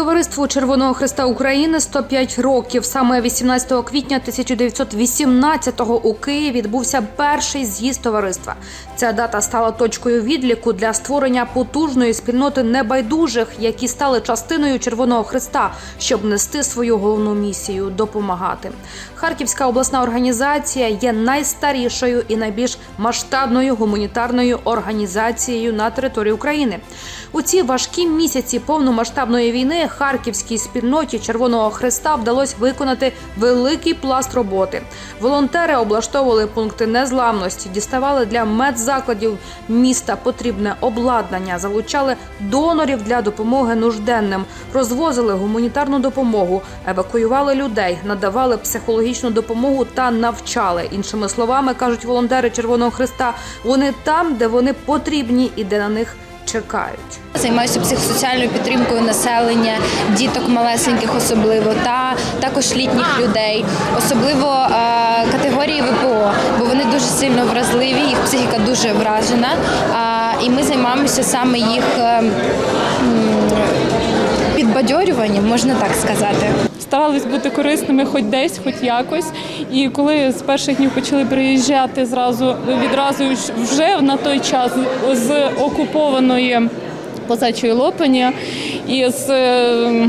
Товариству Червоного Христа України 105 років. Саме 18 квітня 1918-го у Києві відбувся перший з'їзд товариства. Ця дата стала точкою відліку для створення потужної спільноти небайдужих, які стали частиною Червоного Христа, щоб нести свою головну місію допомагати. Харківська обласна організація є найстарішою і найбільш масштабною гуманітарною організацією на території України. У ці важкі місяці повномасштабної війни харківській спільноті Червоного Христа вдалося виконати великий пласт роботи. Волонтери облаштовували пункти незламності, діставали для медзакладів міста потрібне обладнання, залучали донорів для допомоги нужденним, розвозили гуманітарну допомогу, евакуювали людей, надавали психологічну допомогу та навчали. Іншими словами кажуть волонтери Червоного Христа, вони там, де вони потрібні і де на них чекають. Займаюся психосоціальною підтримкою населення, діток малесеньких особливо, та також літніх людей, особливо е, категорії ВПО, бо вони дуже сильно вразливі, їх психіка дуже вражена. Е, і ми займаємося саме їх е, підбадьорюванням, можна так сказати. старались бути корисними хоч десь, хоч якось. І коли з перших днів почали приїжджати зразу відразу вже на той час з окупованої Козачої Лопані з е,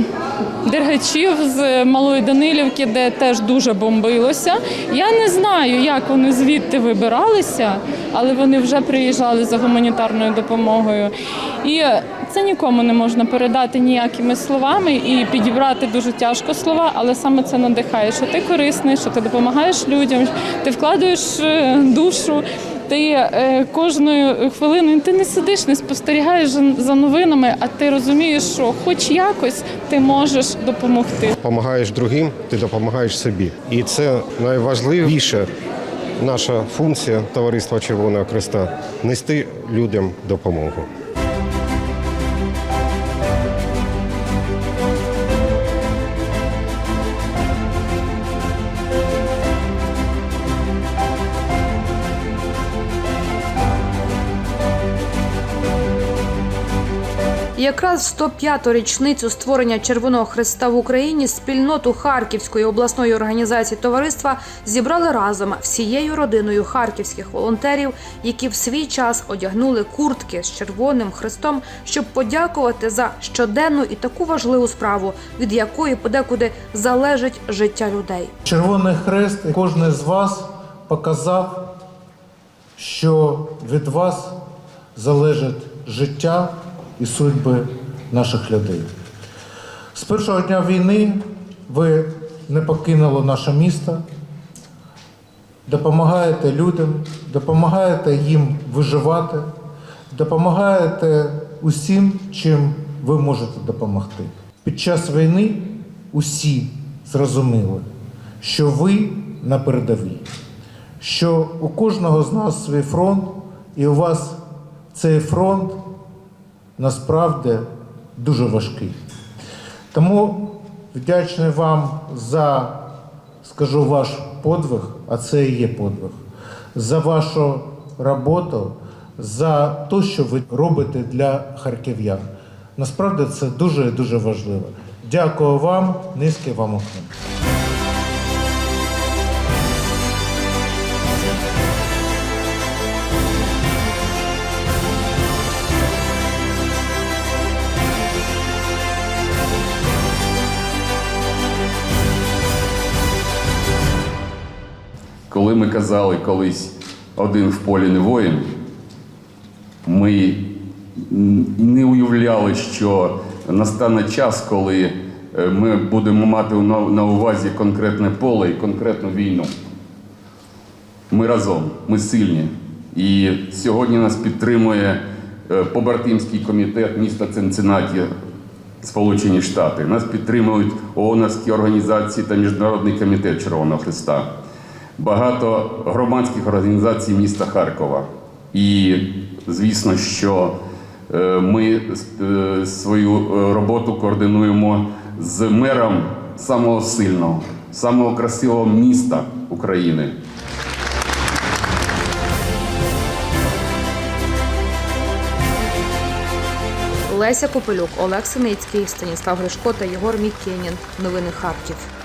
Дергачів, з Малої Данилівки, де теж дуже бомбилося. Я не знаю, як вони звідти вибиралися, але вони вже приїжджали за гуманітарною допомогою. І це нікому не можна передати ніякими словами і підібрати дуже тяжко слова, але саме це надихає, що ти корисний, що ти допомагаєш людям, ти вкладаєш е, душу. Ти е, кожною хвилиною ти не сидиш, не спостерігаєш за- новинами, а ти розумієш, що хоч якось ти можеш допомогти. допомагаєш другим, ти допомагаєш собі. І це найважливіше наша функція Товариства Червоного Христа нести людям допомогу. Якраз 105-ту річницю створення Червоного Христа в Україні спільноту Харківської обласної організації товариства зібрали разом всією родиною харківських волонтерів, які в свій час одягнули куртки з Червоним Христом, щоб подякувати за щоденну і таку важливу справу, від якої подекуди залежить життя людей. Червоний хрест, кожен з вас показав, що від вас залежить життя і судьби наших людей. З першого дня війни ви не покинули наше місто, допомагаєте людям, допомагаєте їм виживати, допомагаєте усім, чим ви можете допомогти. Під час війни усі зрозуміли, що ви на передовій, що у кожного з нас свій фронт, і у вас цей фронт насправді дуже важкий. Тому вдячний вам за, скажу, ваш подвиг, а це і є подвиг, за вашу роботу, за те, що ви робите для харків'ян. Насправді це дуже дуже важливо. Дякую вам, низький вам уклін. Коли ми казали колись один в полі не воїн, ми не уявляли, що настане час, коли е, ми будемо мати на увазі конкретне поле і конкретну війну. Ми разом, ми сильні. І сьогодні нас підтримує е, побратимський комітет міста Цинциннаті, Сполучені Штати. Нас підтримують ООНовські організації та Міжнародний комітет Червоного Христа. Багато громадських організацій міста Харкова. І звісно, що е, ми е, свою е, роботу координуємо з мером самого сильного, самого красивого міста України. Леся Копилюк, Олег Синицький, Станіслав Гришко та Єгор Мікенін. Новини Харків.